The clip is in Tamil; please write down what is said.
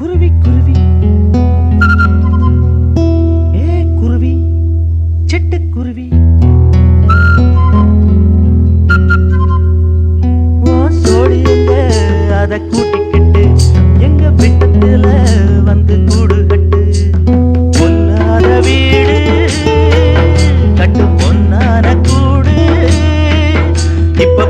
குருவி குருவி. ஏ குருவி. சிட்டுக்குருவி குருவி. சோடி எங்க அத கூட்டிக்கிட்டு எங்க பிட்டத்துல வந்து கூடு கட்டு பொல்லாத வீடு கட்டு பொன்னான கூடு. இப்ப